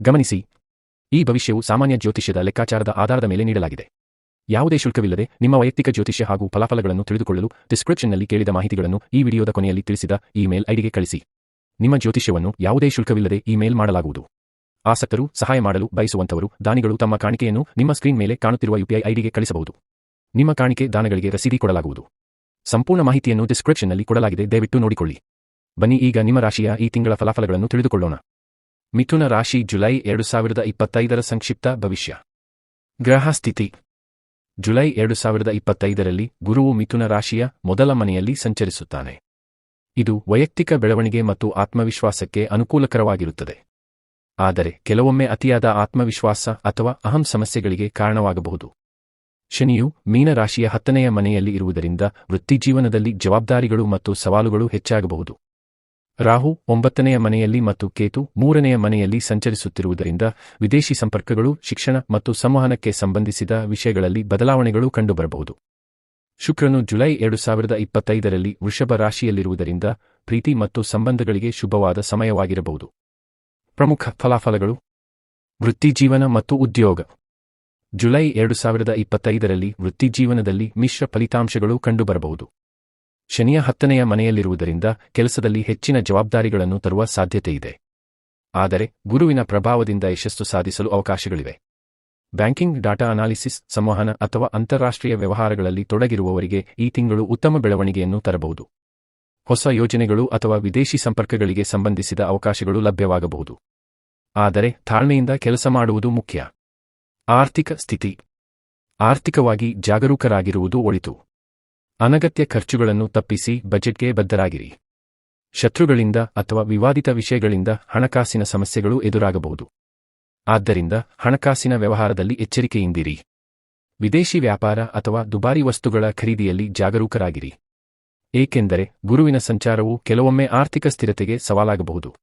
ಗಮನಿಸಿ, ಈ ಭವಿಷ್ಯವು ಸಾಮಾನ್ಯ ಜ್ಯೋತಿಷ್ಯದ ಲೆಕ್ಕಾಚಾರದ ಆಧಾರದ ಮೇಲೆ ನೀಡಲಾಗಿದೆ. ಯಾವುದೇ ಶುಲ್ಕವಿಲ್ಲದೆ ನಿಮ್ಮ ವೈಯಕ್ತಿಕ ಜ್ಯೋತಿಷ್ಯ ಹಾಗೂ ಫಲಾಫಲಗಳನ್ನು ತಿಳಿದುಕೊಳ್ಳಲು ಡಿಸ್ಕ್ರಿಪ್ಷನ್ನಲ್ಲಿ ಕೇಳಿದ ಮಾಹಿತಿಗಳನ್ನು ಈ ವಿಡಿಯೋದ ಕೊನೆಯಲ್ಲಿ ತಿಳಿಸಿದ ಇಮೇಲ್ ಐಡಿಗೆ ಕಳಿಸಿ. ನಿಮ್ಮ ಜ್ಯೋತಿಷ್ಯವನ್ನು ಯಾವುದೇ ಶುಲ್ಕವಿಲ್ಲದೆ ಇಮೇಲ್ ಮಾಡಲಾಗುವುದು. ಆಸಕ್ತರು ಸಹಾಯ ಮಾಡಲು ಬಯಸುವಂತವರು ದಾನಿಗಳು ತಮ್ಮ ಕಾಣಿಕೆಯನ್ನು ನಿಮ್ಮ ಸ್ಕ್ರೀನ್ ಮೇಲೆ ಕಾಣುತ್ತಿರುವ ಯುಪಿಐ ಐಡಿಗೆ ಕಳಿಸಬಹುದು. ನಿಮ್ಮ ಕಾಣಿಕೆ ದಾನಗಳಿಗೆ ರಸೀದಿ ಕೊಡಲಾಗುವುದು. ಸಂಪೂರ್ಣ ಮಾಹಿತಿಯನ್ನು ಡಿಸ್ಕ್ರಿಪ್ಷನ್ನಲ್ಲಿ ಕೊಡಲಾಗಿದೆ, ದಯವಿಟ್ಟು ನೋಡಿಕೊಳ್ಳಿ. ಬನ್ನಿ, ಈಗ ನಿಮ್ಮ ರಾಶಿಯ ಈ ತಿಂಗಳ ಫಲಾಫಲಗಳನ್ನು ತಿಳಿದುಕೊಳ್ಳೋಣ. ಮಿಥುನ ರಾಶಿ ಜುಲೈ ಎರಡು ಸಾವಿರದ ಇಪ್ಪತ್ತೈದರ ಸಂಕ್ಷಿಪ್ತ ಭವಿಷ್ಯ. ಗ್ರಹ ಸ್ಥಿತಿ. ಜುಲೈ ಎರಡು ಸಾವಿರದ ಇಪ್ಪತ್ತೈದರಲ್ಲಿ ಗುರುವು ಮಿಥುನ ರಾಶಿಯ ಮೊದಲ ಮನೆಯಲ್ಲಿ ಸಂಚರಿಸುತ್ತಾನೆ. ಇದು ವೈಯಕ್ತಿಕ ಬೆಳವಣಿಗೆ ಮತ್ತು ಆತ್ಮವಿಶ್ವಾಸಕ್ಕೆ ಅನುಕೂಲಕರವಾಗಿರುತ್ತದೆ. ಆದರೆ ಕೆಲವೊಮ್ಮೆ ಅತಿಯಾದ ಆತ್ಮವಿಶ್ವಾಸ ಅಥವಾ ಅಹಂ ಸಮಸ್ಯೆಗಳಿಗೆ ಕಾರಣವಾಗಬಹುದು. ಶನಿಯು ಮೀನರಾಶಿಯ ಹತ್ತನೆಯ ಮನೆಯಲ್ಲಿ ಇರುವುದರಿಂದ ವೃತ್ತಿಜೀವನದಲ್ಲಿ ಜವಾಬ್ದಾರಿಗಳು ಮತ್ತು ಸವಾಲುಗಳು ಹೆಚ್ಚಾಗಬಹುದು. ರಾಹು ಒಂಬತ್ತನೆಯ ಮನೆಯಲ್ಲಿ ಮತ್ತು ಕೇತು ಮೂರನೆಯ ಮನೆಯಲ್ಲಿ ಸಂಚರಿಸುತ್ತಿರುವುದರಿಂದ ವಿದೇಶಿ ಸಂಪರ್ಕಗಳು, ಶಿಕ್ಷಣ ಮತ್ತು ಸಂವಹನಕ್ಕೆ ಸಂಬಂಧಿಸಿದ ವಿಷಯಗಳಲ್ಲಿ ಬದಲಾವಣೆಗಳು ಕಂಡುಬರಬಹುದು. ಶುಕ್ರನು ಜುಲೈ ಎರಡು ಸಾವಿರದ ಇಪ್ಪತ್ತೈದರಲ್ಲಿ ವೃಷಭ ರಾಶಿಯಲ್ಲಿರುವುದರಿಂದ ಪ್ರೀತಿ ಮತ್ತು ಸಂಬಂಧಗಳಿಗೆ ಶುಭವಾದ ಸಮಯವಾಗಿರಬಹುದು. ಪ್ರಮುಖ ಫಲಾಫಲಗಳು. ವೃತ್ತಿಜೀವನ ಮತ್ತು ಉದ್ಯೋಗ. ಜುಲೈ ಎರಡು ಸಾವಿರದ ಇಪ್ಪತ್ತೈದರಲ್ಲಿ ವೃತ್ತಿಜೀವನದಲ್ಲಿ ಮಿಶ್ರ ಫಲಿತಾಂಶಗಳು ಕಂಡುಬರಬಹುದು. ಶನಿಯ ಹತ್ತನೆಯ ಮನೆಯಲ್ಲಿರುವುದರಿಂದ ಕೆಲಸದಲ್ಲಿ ಹೆಚ್ಚಿನ ಜವಾಬ್ದಾರಿಗಳನ್ನು ತರುವ ಸಾಧ್ಯತೆಯಿದೆ. ಆದರೆ ಗುರುವಿನ ಪ್ರಭಾವದಿಂದ ಯಶಸ್ಸು ಸಾಧಿಸಲು ಅವಕಾಶಗಳಿವೆ. ಬ್ಯಾಂಕಿಂಗ್, ಡಾಟಾ ಅನಾಲಿಸಿಸ್, ಸಂವಹನ ಅಥವಾ ಅಂತಾರಾಷ್ಟ್ರೀಯ ವ್ಯವಹಾರಗಳಲ್ಲಿ ತೊಡಗಿರುವವರಿಗೆ ಈ ತಿಂಗಳು ಉತ್ತಮ ಬೆಳವಣಿಗೆಯನ್ನು ತರಬಹುದು. ಹೊಸ ಯೋಜನೆಗಳು ಅಥವಾ ವಿದೇಶಿ ಸಂಪರ್ಕಗಳಿಗೆ ಸಂಬಂಧಿಸಿದ ಅವಕಾಶಗಳು ಲಭ್ಯವಾಗಬಹುದು. ಆದರೆ ತಾಳ್ಮೆಯಿಂದ ಕೆಲಸ ಮಾಡುವುದು ಮುಖ್ಯ. ಆರ್ಥಿಕ ಸ್ಥಿತಿ. ಆರ್ಥಿಕವಾಗಿ ಜಾಗರೂಕರಾಗಿರುವುದು ಒಳಿತು. ಅನಗತ್ಯ ಖರ್ಚುಗಳನ್ನು ತಪ್ಪಿಸಿ ಬಜೆಟ್ಗೆ ಬದ್ಧರಾಗಿರಿ. ಶತ್ರುಗಳಿಂದ ಅಥವಾ ವಿವಾದಿತ ವಿಷಯಗಳಿಂದ ಹಣಕಾಸಿನ ಸಮಸ್ಯೆಗಳು ಎದುರಾಗಬಹುದು. ಆದ್ದರಿಂದ ಹಣಕಾಸಿನ ವ್ಯವಹಾರದಲ್ಲಿ ಎಚ್ಚರಿಕೆಯಿಂದಿರಿ. ವಿದೇಶಿ ವ್ಯಾಪಾರ ಅಥವಾ ದುಬಾರಿ ವಸ್ತುಗಳ ಖರೀದಿಯಲ್ಲಿ ಜಾಗರೂಕರಾಗಿರಿ. ಏಕೆಂದರೆ ಗುರುವಿನ ಸಂಚಾರವು ಕೆಲವೊಮ್ಮೆ ಆರ್ಥಿಕ ಸ್ಥಿರತೆಗೆ ಸವಾಲಾಗಬಹುದು.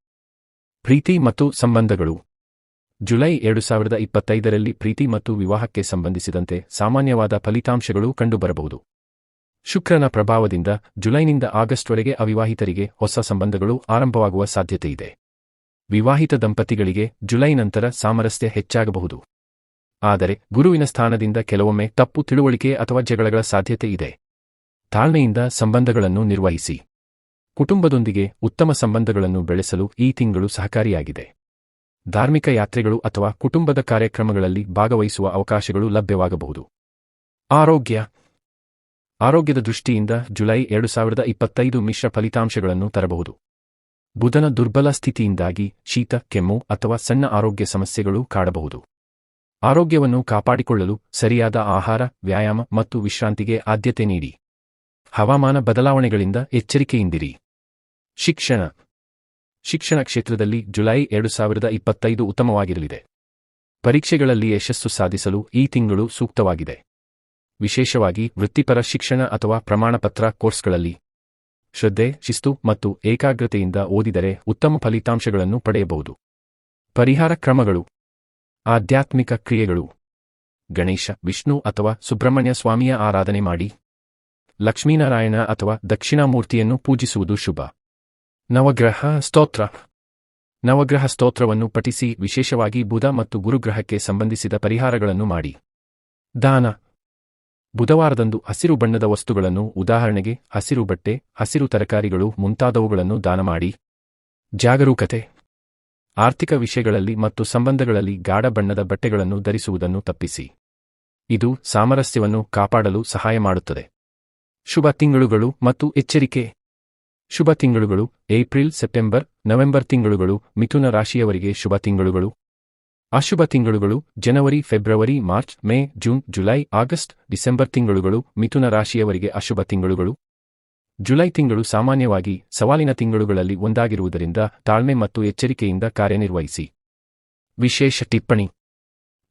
ಪ್ರೀತಿ ಮತ್ತು ಸಂಬಂಧಗಳು. ಜುಲೈ ಎರಡು ಸಾವಿರದ ಇಪ್ಪತ್ತೈದರಲ್ಲಿ ಪ್ರೀತಿ ಮತ್ತು ವಿವಾಹಕ್ಕೆ ಸಂಬಂಧಿಸಿದಂತೆ ಸಾಮಾನ್ಯವಾದ ಫಲಿತಾಂಶಗಳು ಕಂಡುಬರಬಹುದು. ಶುಕ್ರನ ಪ್ರಭಾವದಿಂದ ಜುಲೈನಿಂದ ಆಗಸ್ಟ್ವರೆಗೆ ಅವಿವಾಹಿತರಿಗೆ ಹೊಸ ಸಂಬಂಧಗಳು ಆರಂಭವಾಗುವ ಸಾಧ್ಯತೆಯಿದೆ. ವಿವಾಹಿತ ದಂಪತಿಗಳಿಗೆ ಜುಲೈ ನಂತರ ಸಾಮರಸ್ಯ ಹೆಚ್ಚಾಗಬಹುದು. ಆದರೆ ಗುರುವಿನ ಸ್ಥಾನದಿಂದ ಕೆಲವೊಮ್ಮೆ ತಪ್ಪು ತಿಳುವಳಿಕೆ ಅಥವಾ ಜಗಳಗಳ ಸಾಧ್ಯತೆ ಇದೆ. ತಾಳ್ಮೆಯಿಂದ ಸಂಬಂಧಗಳನ್ನು ನಿರ್ವಹಿಸಿ. ಕುಟುಂಬದೊಂದಿಗೆ ಉತ್ತಮ ಸಂಬಂಧಗಳನ್ನು ಬೆಳೆಸಲು ಈ ತಿಂಗಳು ಸಹಕಾರಿಯಾಗಿದೆ. ಧಾರ್ಮಿಕ ಯಾತ್ರೆಗಳು ಅಥವಾ ಕುಟುಂಬದ ಕಾರ್ಯಕ್ರಮಗಳಲ್ಲಿ ಭಾಗವಹಿಸುವ ಅವಕಾಶಗಳು ಲಭ್ಯವಾಗಬಹುದು. ಆರೋಗ್ಯ ಆರೋಗ್ಯದ ದೃಷ್ಟಿಯಿಂದ ಜುಲೈ ಎರಡು ಸಾವಿರದ ಇಪ್ಪತ್ತೈದು ಮಿಶ್ರ ಫಲಿತಾಂಶಗಳನ್ನು ತರಬಹುದು. ಬುಧನ ದುರ್ಬಲ ಸ್ಥಿತಿಯಿಂದಾಗಿ ಶೀತ, ಕೆಮ್ಮು ಅಥವಾ ಸಣ್ಣ ಆರೋಗ್ಯ ಸಮಸ್ಯೆಗಳು ಕಾಡಬಹುದು. ಆರೋಗ್ಯವನ್ನು ಕಾಪಾಡಿಕೊಳ್ಳಲು ಸರಿಯಾದ ಆಹಾರ, ವ್ಯಾಯಾಮ ಮತ್ತು ವಿಶ್ರಾಂತಿಗೆ ಆದ್ಯತೆ ನೀಡಿ. ಹವಾಮಾನ ಬದಲಾವಣೆಗಳಿಂದ ಎಚ್ಚರಿಕೆಯಿಂದಿರಿ. ಶಿಕ್ಷಣ. ಶಿಕ್ಷಣ ಕ್ಷೇತ್ರದಲ್ಲಿ ಜುಲೈ ಎರಡು ಸಾವಿರದ ಇಪ್ಪತ್ತೈದು ಉತ್ತಮವಾಗಿರಲಿದೆ. ಪರೀಕ್ಷೆಗಳಲ್ಲಿ ಯಶಸ್ಸು ಸಾಧಿಸಲು ಈ ತಿಂಗಳು ಸೂಕ್ತವಾಗಿದೆ. ವಿಶೇಷವಾಗಿ ವೃತ್ತಿಪರ ಶಿಕ್ಷಣ ಅಥವಾ ಪ್ರಮಾಣಪತ್ರ ಕೋರ್ಸ್ಗಳಲ್ಲಿ. ಶ್ರದ್ಧೆ, ಶಿಸ್ತು ಮತ್ತು ಏಕಾಗ್ರತೆಯಿಂದ ಓದಿದರೆ ಉತ್ತಮ ಫಲಿತಾಂಶಗಳನ್ನು ಪಡೆಯಬಹುದು. ಪರಿಹಾರ ಕ್ರಮಗಳು. ಆಧ್ಯಾತ್ಮಿಕ ಕ್ರಿಯೆಗಳು. ಗಣೇಶ, ವಿಷ್ಣು ಅಥವಾ ಸುಬ್ರಹ್ಮಣ್ಯ ಸ್ವಾಮಿಯ ಆರಾಧನೆ ಮಾಡಿ. ಲಕ್ಷ್ಮೀನಾರಾಯಣ ಅಥವಾ ದಕ್ಷಿಣಾಮೂರ್ತಿಯನ್ನು ಪೂಜಿಸುವುದು ಶುಭ. ನವಗ್ರಹ ಸ್ತೋತ್ರ. ನವಗ್ರಹ ಸ್ತೋತ್ರವನ್ನು ಪಠಿಸಿ ವಿಶೇಷವಾಗಿ ಬುಧ ಮತ್ತು ಗುರುಗ್ರಹಕ್ಕೆ ಸಂಬಂಧಿಸಿದ ಪರಿಹಾರಗಳನ್ನು ಮಾಡಿ. ದಾನ. ಬುಧವಾರದಂದು ಹಸಿರು ಬಣ್ಣದ ವಸ್ತುಗಳನ್ನು, ಉದಾಹರಣೆಗೆ ಹಸಿರು ಬಟ್ಟೆ, ಹಸಿರು ತರಕಾರಿಗಳು ಮುಂತಾದವುಗಳನ್ನು ದಾನ ಮಾಡಿ. ಜಾಗರೂಕತೆ. ಆರ್ಥಿಕ ವಿಷಯಗಳಲ್ಲಿ ಮತ್ತು ಸಂಬಂಧಗಳಲ್ಲಿ ಗಾಢ ಬಣ್ಣದ ಬಟ್ಟೆಗಳನ್ನು ಧರಿಸುವುದನ್ನು ತಪ್ಪಿಸಿ. ಇದು ಸಾಮರಸ್ಯವನ್ನು ಕಾಪಾಡಲು ಸಹಾಯ ಮಾಡುತ್ತದೆ. ಶುಭ ತಿಂಗಳುಗಳು ಮತ್ತು ಎಚ್ಚರಿಕೆ. ಶುಭ ತಿಂಗಳುಗಳು, ಏಪ್ರಿಲ್, ಸೆಪ್ಟೆಂಬರ್, ನವೆಂಬರ್ ತಿಂಗಳುಗಳು, ಮಿಥುನ ರಾಶಿಯವರಿಗೆ ಶುಭ ತಿಂಗಳುಗಳು. ಅಶುಭ ತಿಂಗಳುಗಳು ಜನವರಿ, February, March, May, June, July, August, December ತಿಂಗಳುಗಳು ಮಿಥುನ ರಾಶಿಯವರಿಗೆ ಅಶುಭ ತಿಂಗಳುಗಳು. ಜುಲೈ ತಿಂಗಳು ಸಾಮಾನ್ಯವಾಗಿ ಸವಾಲಿನ ತಿಂಗಳುಗಳಲ್ಲಿ ಒಂದಾಗಿರುವುದರಿಂದ ತಾಳ್ಮೆ ಮತ್ತು ಎಚ್ಚರಿಕೆಯಿಂದ ಕಾರ್ಯನಿರ್ವಹಿಸಿ. ವಿಶೇಷ ಟಿಪ್ಪಣಿ.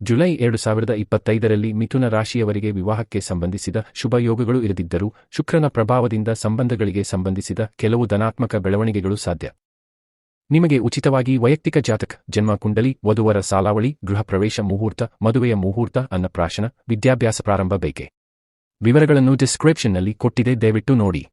ಜುಲೈ ಎರಡು ಸಾವಿರದ ಇಪ್ಪತ್ತೈದರಲ್ಲಿ ಮಿಥುನ ರಾಶಿಯವರಿಗೆ ವಿವಾಹಕ್ಕೆ ಸಂಬಂಧಿಸಿದ ಶುಭ ಯೋಗಗಳು ಇರದಿದ್ದರೂ ಶುಕ್ರನ ಪ್ರಭಾವದಿಂದ ಸಂಬಂಧಗಳಿಗೆ ಸಂಬಂಧಿಸಿದ ಕೆಲವು ಧನಾತ್ಮಕ ಬೆಳವಣಿಗೆಗಳು ಸಾಧ್ಯ. ನಿಮಗೆ ಉಚಿತವಾಗಿ ವೈಯಕ್ತಿಕ ಜಾತಕ, ಜನ್ಮ ಕುಂಡಲಿ, ವಧುವರ ಸಾಲಾವಳಿ, ಗೃಹ ಪ್ರವೇಶ ಮುಹೂರ್ತ, ಮದುವೆಯ ಮುಹೂರ್ತ, ಅನ್ನಪ್ರಾಶನ, ವಿದ್ಯಾಭ್ಯಾಸ ಪ್ರಾರಂಭ ಬೇಕೆ? ವಿವರಗಳನ್ನು ಡಿಸ್ಕ್ರಿಪ್ಷನ್ನಲ್ಲಿ ಕೊಟ್ಟಿದೆ, ದಯವಿಟ್ಟು ನೋಡಿ.